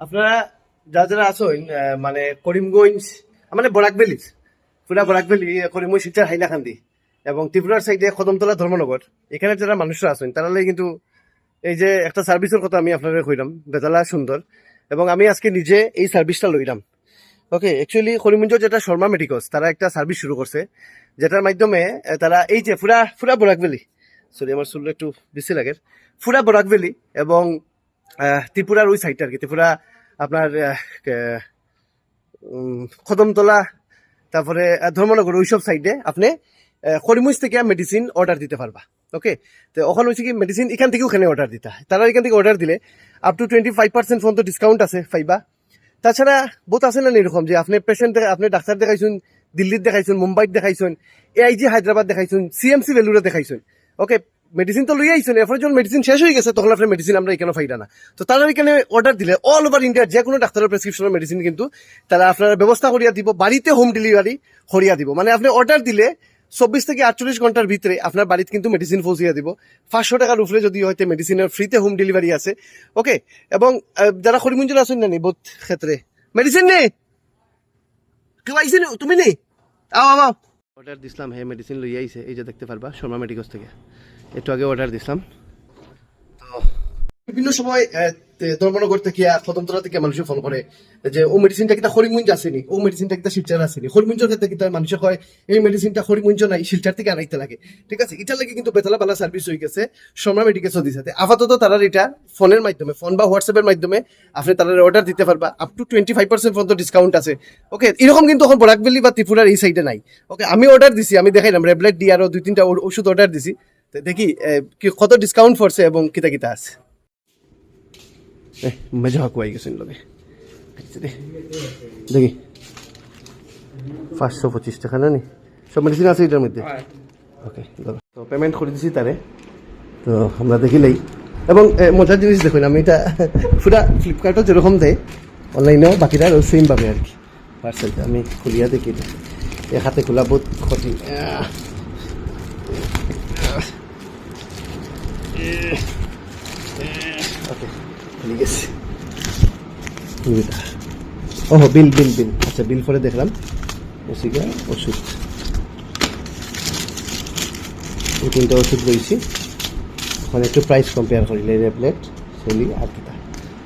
আপনারা যারা যারা আছেন মানে করিমগঞ্জ মানে বরাক ভ্যালি পুরা বরাক ভ্যালি করিমগঞ্জ শিলচর হাইলাকান্দি এবং ত্রিপুরার সাইডে কদমতলা ধর্মনগর, এখানে যারা মানুষরা আছেন, তারা কিন্তু এই যে একটা সার্ভিসের কথা আমি আপনাদের কইলাম বেতালা সুন্দর, এবং আমি আজকে নিজে এই সার্ভিসটা লইলাম। ওকে অ্যাকচুয়ালি করিমগঞ্জ যেটা শর্মা মেডিকস তারা একটা সার্ভিস শুরু করছে, যেটার মাধ্যমে তারা এই যে পুরা পুরা বরাক ভ্যালি সরি আমার চুল একটু বেশি লাগে, পুরা বরাক ভ্যালি এবং ত্রিপুরার ওই সাইডটা আর কি ত্রিপুরা আপনার কদমতলা তারপরে ধর্মনগর, ওইসব সাইডে আপনি করিমুজ থেকে মেডিসিন অর্ডার দিতে পারবা। ওকে তো ওখানে হচ্ছে কি মেডিসিন এখান থেকে ওখানে অর্ডার দিতে হয়। তারা এখান থেকে অর্ডার দিলে up to twenty five percent পর্যন্ত ডিসকাউন্ট আছে পাইবা। তাছাড়া বহুত আছে না এরকম যে আপনি পেশেন্ট আপনি ডাক্তার দেখাইছেন দিল্লিত দেখাইছেন, মুম্বাইত দেখাইছেন এআইজি হায়দ্রাবাদ দেখাইছেন সিএমসি ভেলুরে দেখাইছেন। ওকে মেডিসিন তো লই আইছেন, এরপর যখন মেডিসিন শেষ হয়ে গেছে, তখন আপনার মেডিসিন আমরা এখানে ফাইদা না। তো তারা এখানে অর্ডার দিলে অল ওভার ইন্ডিয়ার যে কোনো ডাক্তারের প্রেসক্রিপশনের মেডিসিন কিন্তু তারা আপনার ব্যবস্থা করিয়া দিব, বাড়িতে হোম ডেলিভারি করিয়া দিব। মানে আপনি অর্ডার দিলে চব্বিশ থেকে আটচল্লিশ ঘণ্টার ভিতরে আপনার বাড়িতে কিন্তু মেডিসিন পৌঁছিয়ে দিব। পাঁচশো টাকার উপরে যদি হয়তো মেডিসিনের ফ্রিতে হোম ডেলিভারি আছে। ওকে এবং যারা করিমঞ্জুর আছেন না নি? বোধ ক্ষেত্রে। মেডিসিন নেই কেউ আইসি তুমি নেই আও আও অর্ডার দিছিলাম হে মেডিসিন লই আইছে, এই যে দেখতে পারবা, শর্মা মেডিকেল থেকে। একটু আগে অর্ডার দিছিলাম। তো বিভিন্ন সময় ধর্মনগর থেকে আর স্বতন্ত্র থেকে মানুষ ফোন করে। যে, ও মেডিসিনটা কিতা হরিমুঞ্জ আসেনি? ও মেডিসিনটা কিতা শিলচার আসেনি? হরিমুঞ্জের ক্ষেত্রে কিতা মানুষ কয়, এই মেডিসিনটা হরিমুঞ্জ নাই, শিলচার থেকে আনাইতে লাগে। ঠিক আছে? এটার লাগে কিন্তু বেতলা বালা সার্ভিস হয়ে গেছে শর্মা মেডিকেলসও দিছে আপাতত তারা এটা ফোনের মাধ্যমে, ফোন বা হোয়াটসঅ্যাপের মাধ্যমে আপনি তারা অর্ডার দিতে পারবা। Up to twenty five percent পর্যন্ত ডিসকাউন্ট আছে। ওকে এরকম কিন্তু এখন বরাকবেলি বা ত্রিপুরার এই সাইডে নাই। ওকে আমি অর্ডার দিছি, আমি দেখাইলাম রেবলেট দিয়ে আরও দুই তিনটা ওষুধ অর্ডার দিছি। দেখি কত ডিসকাউন্ট পড়ছে এবং কিতা কিতা আছে। মজা হাকুয়াই গেছেন লগে। আচ্ছা দে। দেখি। পাঁচশো পঁচিশ টাকা না নি? সব মেডিসিন আছে এটার মধ্যে? ওকে। তো পেমেন্ট করে দিছি তারে। তো আমরা দেখিলেই এবং মজার জিনিস দেখুন আমি এটা পুরা ফ্লিপকার্টও যেরকম দেয় অনলাইনেও বাকিরা সেম পাবে আর কি। পার্সেলটা আমি খুলিয়া দেখি। এ হাতে খোলা বহুত ক্ষতি আহ। ওকে খুলে গেছে ও বিল বিল বিল। আচ্ছা বিল পরে দেখলাম। ওষুধ ওষুধ। এই তিনটা ওষুধ রয়েছে। ওখানে একটু প্রাইস কম্পেয়ার করিলে রেবলেট সেলি আর কিতা।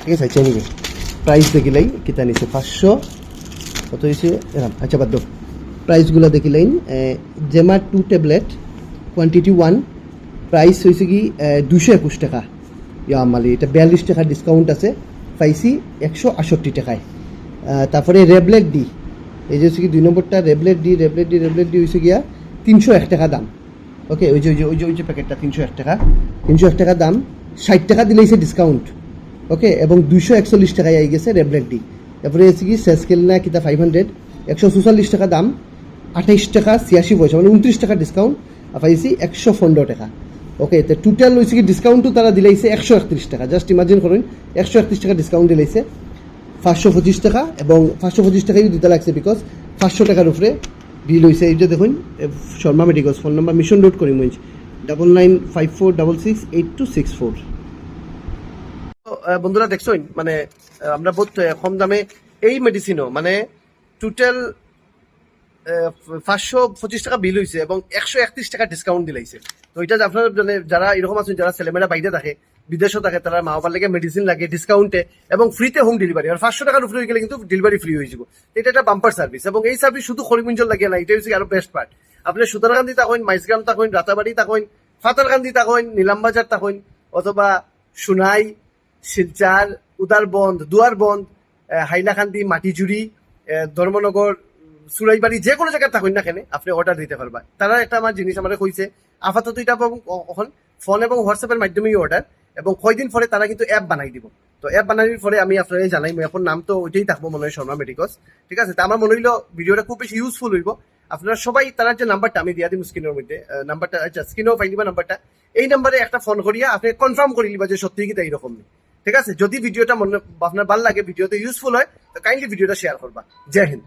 ঠিক আছে নিবে। প্রাইস দেখিলাই কিতা নিছে? পাঁচশো। কত হয়েছে এরম। আচ্ছা বাদ প্রাইসগুলো দেখিলেন Gemma two tablet quantity one price হয়েছে কি দুশো একুশ টাকা। ইয়া মালি, এটা বিয়াল্লিশ টাকা ডিসকাউন্ট আছে। পাইছি একশো আষট্টি টাকায়। তারপরে রেবলেট ডি। এই যে হচ্ছে কি দুই নম্বরটা Rablet D Rablet D Rablet D হয়েছে গিয়া তিনশো এক টাকা দাম। ওকে ওই যে ওই যে ওই যে ওই যে প্যাকেটটা, তিনশো এক টাকা। তিনশো এক টাকা দাম, ষাট টাকা দিলেইছে ডিসকাউন্ট ওকে এবং দুইশো একচল্লিশ টাকায় আই গেছে রেবলেট ডি। তারপরে হচ্ছে কি সেসকেল না কিতা ফাইভ হান্ড্রেড একশো চুচল্লিশ টাকা দাম, আঠাইশ টাকা ছিয়াশি পয়সা মানে উনত্রিশ টাকা ডিসকাউন্ট আর পাইছি একশো পনেরো টাকা। ওকে তো টোটাল হয়েছে কি ডিসকাউন্টও তারা দিলাইছে একশো একত্রিশ টাকা। জাস্ট ইমাজিন করুন, একশো একত্রিশ টাকা ডিসকাউন্ট দিলাইছে পাঁচশো পঁচিশ টাকা এবং পাঁচশো পঁচিশ টাকাই দিতে লাগছে বিকজ পাঁচশো টাকার উপরে বিল হয়েছে এই যে দেখুন Sharma medicals phone number mission road করি মঞ্চ double nine five four double six eight two six four বন্ধুরা দেখছেন মানে আমরা বহুত কম দামে এই মেডিসিনও মানে টোটাল পাঁচশো পঁচিশ টাকা বিল হয়েছে এবং একশো একত্রিশ টাকা ডিসকাউন্ট দিলাইছে তো এটা আপনার মানে যারা এরকম আছেন যারা ছেলেমেয়েরা বাইরে থাকে বিদেশও থাকে তারা মা বাবার লাগে মেডিসিন লাগে ডিসকাউন্টে এবং ফ্রিতে হোম ডেলিভারি আর পাঁচশো টাকার উপরে গেলে কিন্তু ডেলিভারি ফ্রি হয়ে যাব। এটা একটা বাম্পার সার্ভিস এবং এই সার্ভিস শুধু খড়িমঞ্জল লাগে না এটা হচ্ছে আরও বেস্ট পার্ট আপনি সুতারকান্দি তাকইন মাইজগ্রাম তাকইন রাতাবাড়ি তাকইন ফাতারকান্দি তাকইন নীলামবাজার তাকইন অথবা সোনাই শিলচার উদারবন্ধ দুয়ারবন্ধ আহ, হাইলাকান্দি মাটিজুড়ি ধর্মনগর সুরাইবাড়ি যে কোনো জায়গায় থাকুন না কেন, আপনি অর্ডার দিতে পারবা। তারা একটা আমার জিনিস আমার কইছে আপাতত এটা এখন ফোন এবং হোয়াটসঅ্যাপের মাধ্যমেই অর্ডার এবং কয়দিন পরে তারা কিন্তু অ্যাপ বানাই দিব। তো অ্যাপ বানানোর পরে আমি আপনাদের জানাই এখন নাম তো ওইটাই থাকব মনে হয় শর্মা মেডিকস ঠিক আছে? তা আমার মনে হইল ভিডিওটা খুব বেশি ইউজফুল হইব। আপনারা সবাই তার যে নাম্বারটা আমি দিয়া দিম স্ক্রিনের মধ্যে নাম্বারটা আচ্ছা স্ক্রিনেও পাই দিবা নাম্বারটা এই নাম্বারে একটা ফোন করিয়া আপনি কনফার্ম করে নিবা যে সত্যি কি এইরকম ঠিক আছে? যদি ভিডিওটা মনে আপনার ভালো লাগে, ভিডিওতে ইউজফুল হয়, তো কাইন্ডলি ভিডিওটা শেয়ার করবা। জয় হিন্দ।